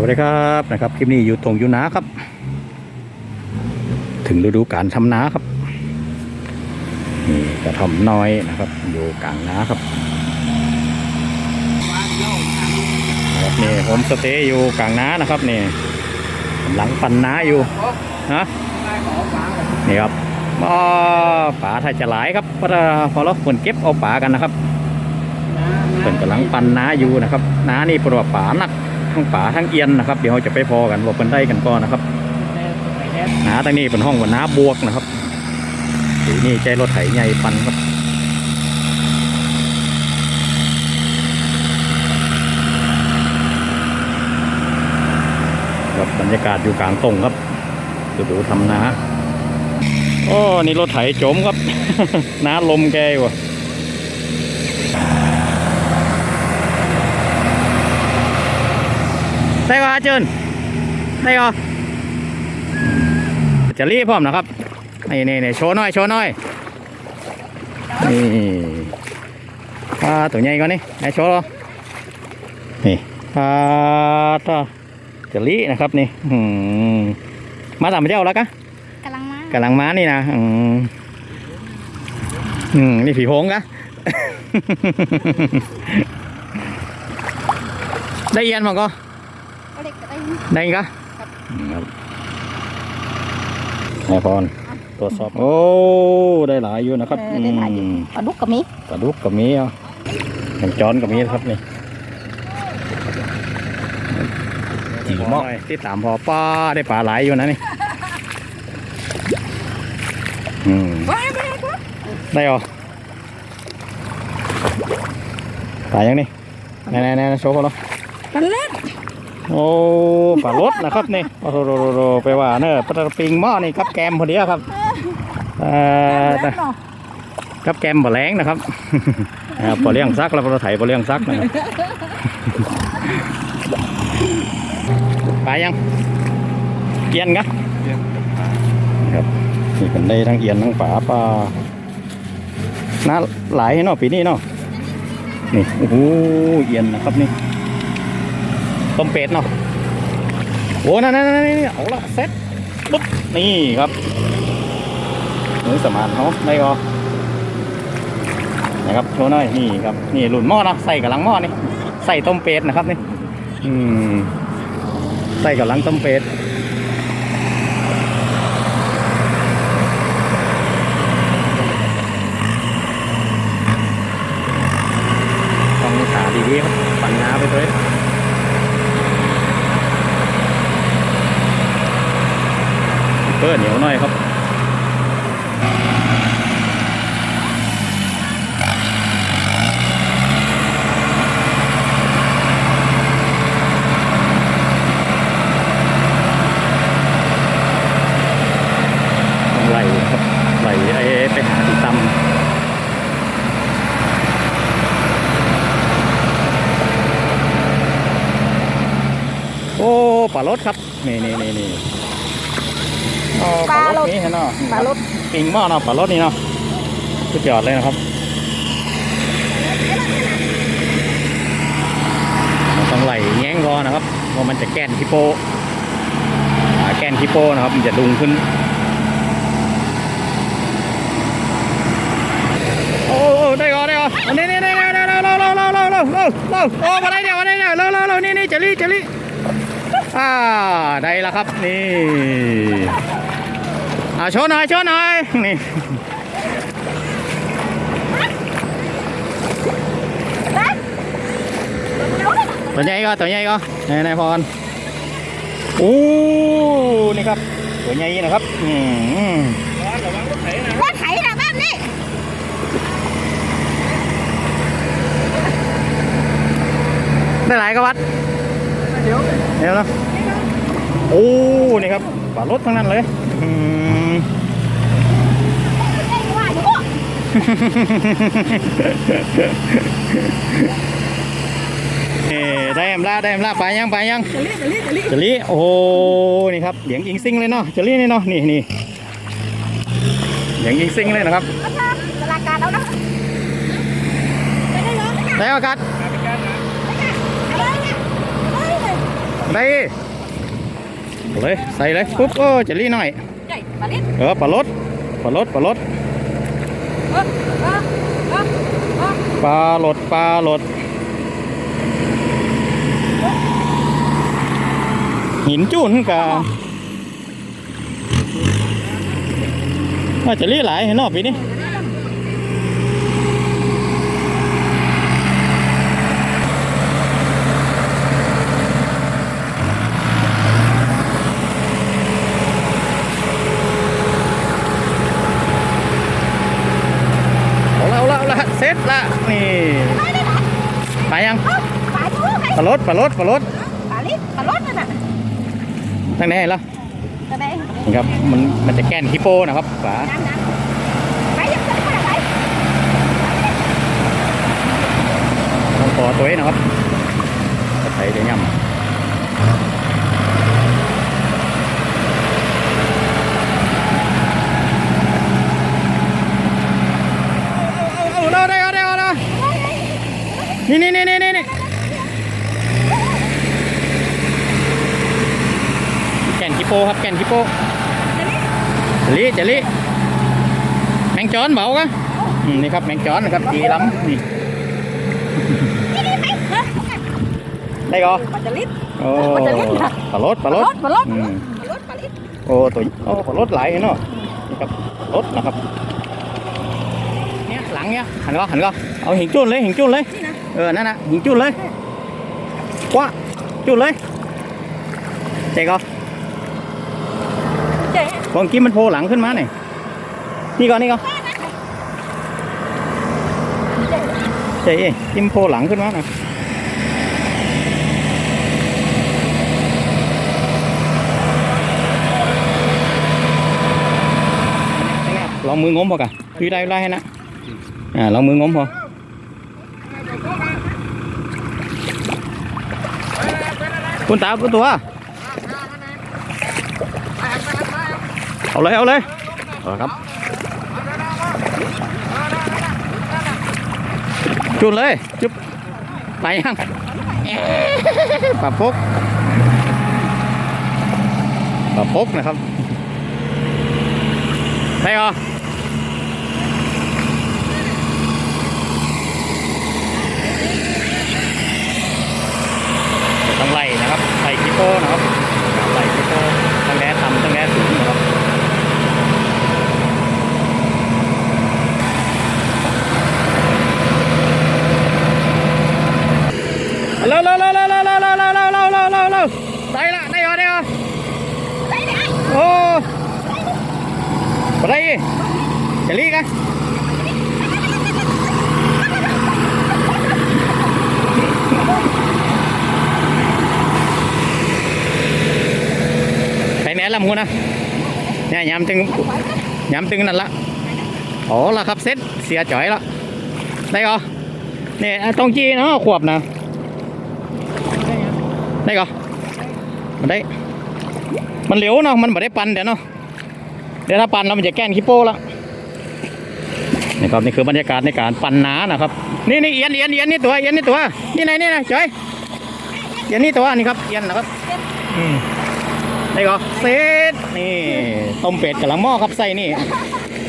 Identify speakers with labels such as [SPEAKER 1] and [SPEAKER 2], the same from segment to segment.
[SPEAKER 1] วัสดีครับนะครับคลิปนี้อยู่ตรงยูนาครับ ถึงฤดูการทำนาครับนี่กระท่อมน้อยนะครับ อยู่กลางนาครับนะครับนี่ผมสเตย์อยู่กลางนานะครับนี่กำลังปั่นนาอยู่ฮะนี่ครับอ๋อป่าถ้าจะหลายครับพระพอเราควรเก็บเอาป่ากันนะครับเพิ่นกำลังปั่นนาอยู่นะครับนานี่ปลว่าป่าหนัก ทั้งป่าทั้งเอียนนะครับ เดี๋ยวเราจะไปพอกันว่าเป็นได้กันก่อนนะครับหนาตั้งนี้เป็นห้องว่าน้าบวกนะครับทีนี่ใจรถไถใหญ่ปันครับครับบรรยากาศอยู่กลางตรงครับดูดูทำนาโอ้นี่รถไถโจมครับ น้าลมแกอยู่ ได้ป่ะเจินได้ป่ะจะรีบพร้อมนะครับนี่นี่นี่โชว์หน่อยโชว์หน่อยนี่ปลาตัวใหญ่ก่อนนี่ไหนโชว์เหรอนี่ปลาตัวจะรีนะครับนี่อืมมาตามเจ้าแล้วกะ
[SPEAKER 2] กำลังมากำ
[SPEAKER 1] ลังมานี่นะอืมอืมนี่ผีโพงกะได้เอียนมั้งก็
[SPEAKER 2] เอาเด็กไป
[SPEAKER 1] ได้อีกอะครับนายพรตรวจสอบโอ้ได้หลายอยู่นะครับ
[SPEAKER 2] เออได้หลายอยู่
[SPEAKER 1] อืม
[SPEAKER 2] ปลาดุกกับมี
[SPEAKER 1] ปลาดุกกับมีอะแห่งจอนกับมีนะครับนี่จีหม้อที่ตามพอป้าได้ปลาหลายอยู่นะนี่อืม
[SPEAKER 2] ว้ายไม่ได้ก็
[SPEAKER 1] ได้เหรอปลายังนี่แน่ๆๆโชว์เขาเหรอ
[SPEAKER 2] กันเล่น
[SPEAKER 1] โอ้ปลารสนะครับนี่โอ้โหโรโรโรไปว่าเนอะปลาปิงหม้อนี่กับแกมพอดีอะครับเอ่อ
[SPEAKER 2] เล่นเนาะ
[SPEAKER 1] กับแกมบะแรงนะครับอ่าปลาเลี้ยงซักแล้วปลาไถปลาเลี้ยงซักนะครับไปยังเอียนกะครับนี่กันได้ทั้งเอียนทั้งป่าปลาน่าหลายเนาะปีนี้เนาะนี่โอ้โหเอียนนะครับนี่ ต้มเป็ดเนาะโอ้นั่นนั่นนั่นนี่เอาละเซ็ตปุ๊บนี่ครับนี่สมานเขาได้ก็นะครับโชว์หน่อยนี่ครับนี่หลุนหม้อเนาะใส่กับลังหม้อนี่ใส่ต้มเป็ดนะครับนี่อืมใส่กับลังต้มเป็ด ลารถครับนี่นี่นี่นี่อ๋อปลาลดนี่เนาะ
[SPEAKER 2] ปลารถ
[SPEAKER 1] ปิงหม้อเนาะปลารถนี่เนาะสุดยอดเลยนะครับต้องไหลแง้งรอนะครับเพราะมันจะแกนทิโปแกนทิโปนะครับ มันจะดุงขึ้น โอ้ได้ก่อนได้ก่อนนี่นี่นี่เนี่เราเราเราเราเราเราเราโอ้มาได้เดี๋ยวมาได้เดี๋ยวเราเราเรานี่นี่เจลี่เจลี่ อ่าได้แล้วครับนี่อ่าโชว์หน่อยโชว์หน่อยนี่ตัวใหญ่ก็ตัวใหญ่ก็นายนายพรโอ้นี่ครับตัวใหญ่นะครับอืม
[SPEAKER 2] ว่าไถนะบ้านนี่
[SPEAKER 1] ได้หลายก็วัด
[SPEAKER 2] เดี๋ยว
[SPEAKER 1] เดี๋ยวนะ โอ้นี่ครับปลารถทั้งนั้นเลยอืม
[SPEAKER 2] ไอ้ว่าอยู่
[SPEAKER 1] เอ้ได้แอมล่าได้แอมล่าไปยังไปยัง
[SPEAKER 2] จะรีบจะรีบจะรีบ
[SPEAKER 1] จลี่โอ้โหนี่ครับเหลียงอิงซิงเลยเนาะจลี่นี่เนาะนี่นี่เหลียงอิงซิงเลยนะครับ
[SPEAKER 2] เอาเถอะตลาดการเอานะไปได้เหรอ
[SPEAKER 1] ได้โอกาส
[SPEAKER 2] เอาเลยเนี่ยเอาเลย
[SPEAKER 1] ได้ เอาเลยใส่เลยปุ๊บโอ้เจลลี่หน่อย
[SPEAKER 2] ใหญ่มาลิ้น
[SPEAKER 1] เออปลาลดปลาลดปลาลด
[SPEAKER 2] เออเออเออเออ
[SPEAKER 1] ปลาลดปลาลด หินจุ่นกะว่าเจลลี่หลายเห็นเนอกปีนี้ เอาละเอาละเอาละเสร็จละนี่ไปยัง
[SPEAKER 2] ปลาทูไง
[SPEAKER 1] ปลาลดปลาลดปลาลด
[SPEAKER 2] ปลาลิ้นปลาลดนั่นน่ะ
[SPEAKER 1] ทางไหนล่ะ
[SPEAKER 2] กระเบง
[SPEAKER 1] นี่ครับมันมันจะแก้นฮิปโปนะครับฝา
[SPEAKER 2] น้ำน้ำไปยังไงไปยังไง
[SPEAKER 1] ต้องต่อตัวเองนะครับกระไถเดี๋ยวย่ำเอาเอาเอาได้เอาได้เอาได้นี่นี่นี่นี่นี่นี่แก่นฮิปโปครับแก่นฮิปโปเจลี่เจลี่แมงจอนเบากะอืมนี่ครับแมงจอนนะครับดีล้ำนี่
[SPEAKER 2] นี่นี่ไปเออ
[SPEAKER 1] ได้ก็
[SPEAKER 2] ปลาจะลิ้น
[SPEAKER 1] โอ้
[SPEAKER 2] มันจะเล่นเหรอ
[SPEAKER 1] ปลาลดปลาลด
[SPEAKER 2] ปลาลด
[SPEAKER 1] อืม
[SPEAKER 2] ปลาลดปลาลิ้น
[SPEAKER 1] โอ้ตัวโอ้ปลาลดหลายเนาะนี่ครับรถนะครับเนี่ยหลังเนี่ยหันก็หันก็เอาหิงจุ้นเลยหิงจุ้นเลย
[SPEAKER 2] นี่นะ
[SPEAKER 1] เออนั่นน่ะหิงจุ้นเลยกว้าจุ้นเลยเจ๊ก็
[SPEAKER 2] เจ๊
[SPEAKER 1] บางกี้มันโผล่หลังขึ้นมาหน่อยนี่ก่อนนี่ก่อนเจ๊กิมโผล่หลังขึ้นมาหน่อยลองมืองมพอกะพี่ได้ไล่ให้นะอ่าลองมืองมพอคุณตาคุณตัว เอาเลยเอาเลยเอาครับจุดเลยจุบไปยังปลาพกปลาพกนะครับได้เหรอต้องไล่นะครับไล่กิโป้นะครับ ใคนละมูนะเนี่ยยำตึงยำตึงนั่นละโอ้ละครับเซ็ตเสียจ่อยละได้เหรอเนี่ยตรงจีเนาะขวบนะได้ก็มันได้ มันเหลวเนาะมันไม่ได้ปันเดี๋ยวเนาะเดี๋ยวถ้าปันแล้วมันจะแก้นขี้โป้ละนี่ครับนี่คือบรรยากาศในการปั่นน้านะครับ นี่นี่เอียนเอียนเอียนนี่ตัวเอียนนี่ตัวนี่ไหนนี่นะจอยเอียนนี่ตัวนี่ครับเอียนนะครับอืม ได้ก็เซตนี่ต้มเป็ดกับลังหม้อครับใส่นี่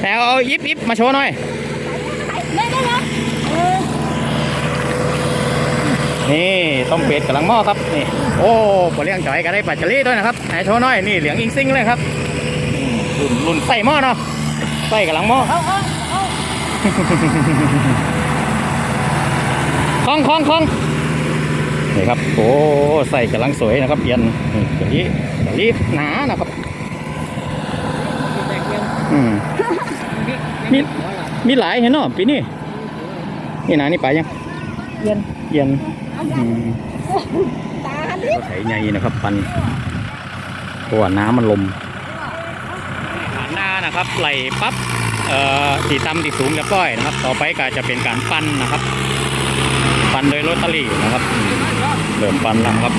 [SPEAKER 1] แต่เอายิบยิบมาโชว์หน่อย
[SPEAKER 2] ได้ได้เหรอเออ
[SPEAKER 1] นี่ต้มเป็ดกับลังหม้อครับนี่โอ้ปลาเลี้ยงจ่อยก็ได้ปลาจารีด้วยนะครับไหนโชว์หน่อยนี่เหลืองอิงซิงเลยครับรุ่นรุ่นใส่หม้อเนาะใส่กับลังหม้อ
[SPEAKER 2] เอาเอาเอา
[SPEAKER 1] คล้องคล้องคล้องนี่ครับโอ้ใส่กำลังสวยนะครับเอียนนี่จา รีจารีหนานะครับอืมมีมีหลายเห็นเนาะปีนี้นี่หนะนี่ไปยัง
[SPEAKER 2] เย็น
[SPEAKER 1] เอียน
[SPEAKER 2] อื
[SPEAKER 1] ม
[SPEAKER 2] ตาดิ
[SPEAKER 1] ก็ไถใหญ่นะครับปันเพราะว่าน้ำมันลมฐานหน้านะครับไหลปั๊บเอ่อตีต่ำตีสูงเรียบร้อยนะครับ ต่อไปก็จะเป็นการปั้นนะครับ ปั้นโดยโรตารี่นะครับเริ่มปั้นแล้วครับ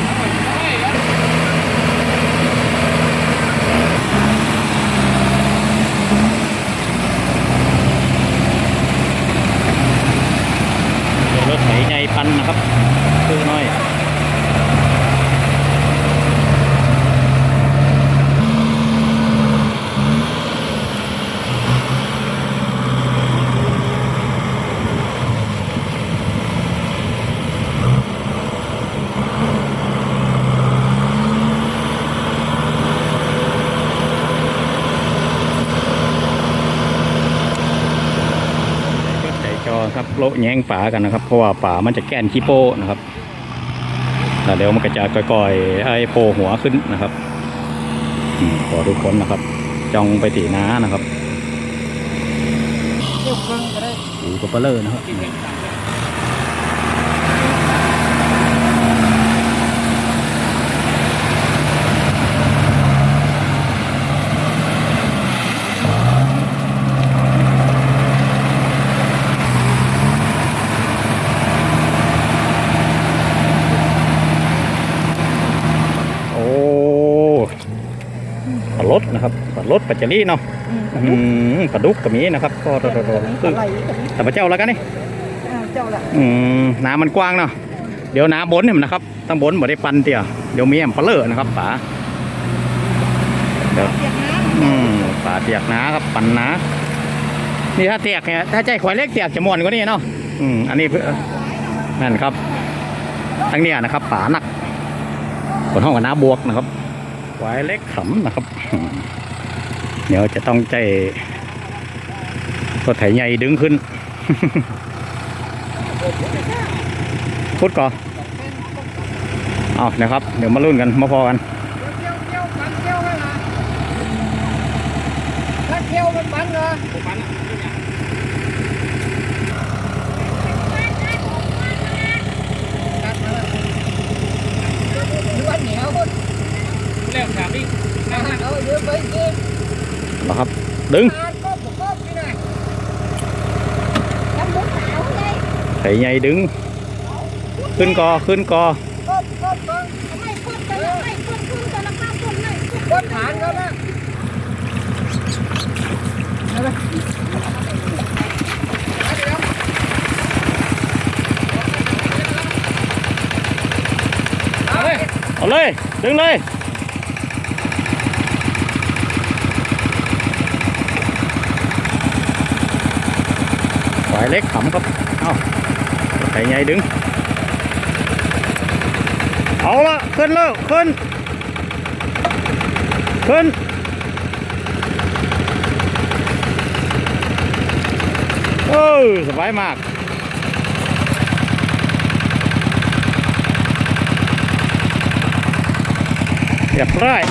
[SPEAKER 1] โดยรถไถใหญ่ปั้นนะ ครับคือน้อย โละแยงป่ากันนะครับ เพราะว่าป่ามันจะแก้นขี้โป้นะครับแล้วเดี๋ยวมันก็จะก่อยๆไอ้โผล่หัวขึ้นนะครับอืมขอทุกคนนะครับจ้องไปตีน้านะครับ
[SPEAKER 2] เที่ยวเครื่องก็ได้
[SPEAKER 1] หูกระเปะเลอร์นะครับ โอ้ปลารสนะค รับปลารสปัจจรีเนาะอืมปลาดุกก็มีนะครับก็โดดๆ
[SPEAKER 2] ปลา
[SPEAKER 1] ๆ
[SPEAKER 2] ไหล
[SPEAKER 1] แต่พระเจ้าแล้วกันนี่
[SPEAKER 2] เจ้าละ
[SPEAKER 1] อืมน้ำมันกว้างเนาะเดี๋ยวน้ำบนเนี่ยมันนะครับตั้งบนบ่ได้ปันเตี่ยเดี๋ยวมีแอมปลาเลอร์นะครับป๋าเดี๋ยว
[SPEAKER 2] เปียกน้
[SPEAKER 1] อืมป๋าเตียกน้าครับปันน้านี่ถ้าเตียกเนี่ยถ้าใจขวายเล็กเตียกจะม่วนกว่านี้เนาะอืมอันนี้เพื่อนั่นครับทั้งเนี้ยนะครับป๋าหนักคนห้องกับน้าบวกนะครับขวายเล็กขำนะครับอืม เดี๋ยวจะต้องใจรถไถใหญ่ดึงขึ้นพุดก่อนเอานะครับ เดี๋ยวมาลุ้นกัน มาพอกัน
[SPEAKER 2] เที่ยวเที่ยวปันเที่ยวให้ละถ้าเที่ยวมันปันเหรอปันหรือว่าเหนียวคน
[SPEAKER 3] เรื่องสามนี่
[SPEAKER 2] อาหารเอาเยอะไปกิน
[SPEAKER 1] นะครับดึง
[SPEAKER 2] อาหารก็ผมก็กินนะทำบุญขาว เลย
[SPEAKER 1] ไถใหญ่ดึงขึ้นกอขึ้นกอ
[SPEAKER 2] ก็ก็ก็
[SPEAKER 4] ไม่พ้นกันไม่พ้นขึ้นกันนะครับเลย
[SPEAKER 2] ก็ฐานเขานะ
[SPEAKER 3] เอาเลย
[SPEAKER 1] เอาเลยดึงเลยหวายเล็กขำครับ เอาไถใหญ่ดึง เอาละขึ้นแล้วขึ้น ขึ้น เออสบายมากเรียบร้อย